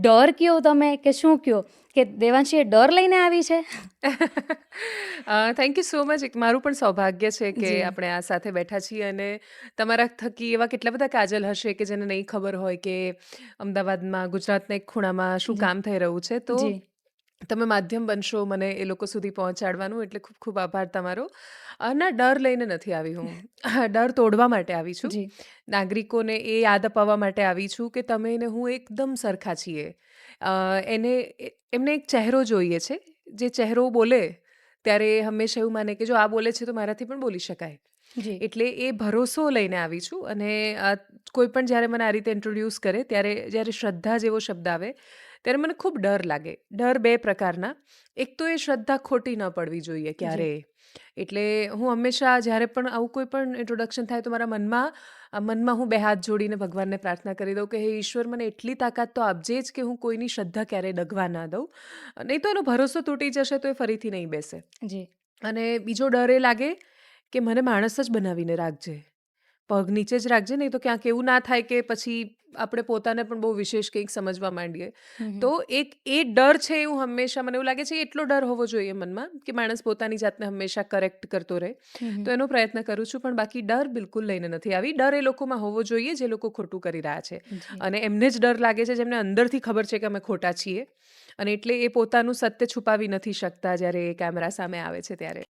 ડર કયો તમે કે શું કયો? કે દેવાંશીએ ડર લઈને આવી છે? થેન્ક યુ સો મચ એક મારું પણ સૌભાગ્ય છે કે આપણે આ સાથે બેઠા છીએ અને તમારા થકી એવા કેટલા બધા કાજલ હશે કે જેને નહીં ખબર હોય કે અમદાવાદમાં ગુજરાતના એક ખૂણામાં શું કામ થઈ રહ્યું છે. તો તમે માધ્યમ બનશો મને એ લોકો સુધી પહોંચાડવાનું એટલે ખૂબ ખૂબ આભાર તમારો. અ, ના ડર લઈને નથી આવી હું. ડર તોડવા માટે આવી છું. જી. નાગરિકોને એ યાદ અપાવવા માટે આવી છું કે તમે ને હું એકદમ સરખા છીએ. અ, એને એ- એમને એક ચહેરો જોઈએ છે. જે ચહેરો બોલે ત્યારે એ હંમેશા એવું માને કે જો આ બોલે છે તો મારાથી પણ બોલી શકાય. જી. એટલે એ ભરોસો લઈને આવી છું અને કોઈ પણ જ્યારે મને આ રીતે ઇન્ટ્રોડ્યુસ કરે ત્યારે જ્યારે શ્રદ્ધા જેવો શબ્દ આવે ત્યારે મને ખૂબ ડર લાગે. ડર બે પ્રકારના. એક તો એ શ્રદ્ધા ખોટી ન પડવી જોઈએ ક્યારે એટલે હું હંમેશા જ્યારે પણ આવું કોઈ પણ ઇન્ટ્રોડક્શન થાય તો મારા મનમાં મનમાં હું બે હાથ જોડીને ભગવાનને પ્રાર્થના કરી દઉં કે હે ઈશ્વર મને એટલી તાકાત તો આપજે જ કે હું કોઈની શ્રદ્ધા ક્યારેય ડગવા ના દઉં. નહીં તો એનો ભરોસો તૂટી જશે તો એ ફરીથી નહીં બેસે. જી. અને બીજો ડર એ લાગે કે મને માણસ જ બનાવીને રાખજે. પગ નીચે જ રાખજે નહીં તો ક્યાંક એવું ના થાય કે પછી આપણે પોતાને પણ બહુ વિશેષ કંઈક સમજવા માંડીએ. તો એક એ ડર છે એવું હંમેશા મને એવું લાગે છે કે એટલો ડર હોવો જોઈએ મનમાં કે માણસ પોતાની જાતને હંમેશા કરેક્ટ કરતો રહે. તો એનો પ્રયત્ન કરું છું પણ બાકી ડર બિલકુલ લઈને નથી આવી. ડર એ લોકોમાં હોવો જોઈએ જે લોકો ખોટું કરી રહ્યા છે. અને એમને જ ડર લાગે છે જેમને અંદરથી ખબર છે કે અમે ખોટા છીએ. અને એટલે એ પોતાનું સત્ય છુપાવી નથી શકતા જ્યારે એ કેમેરા સામે આવે છે ત્યારે.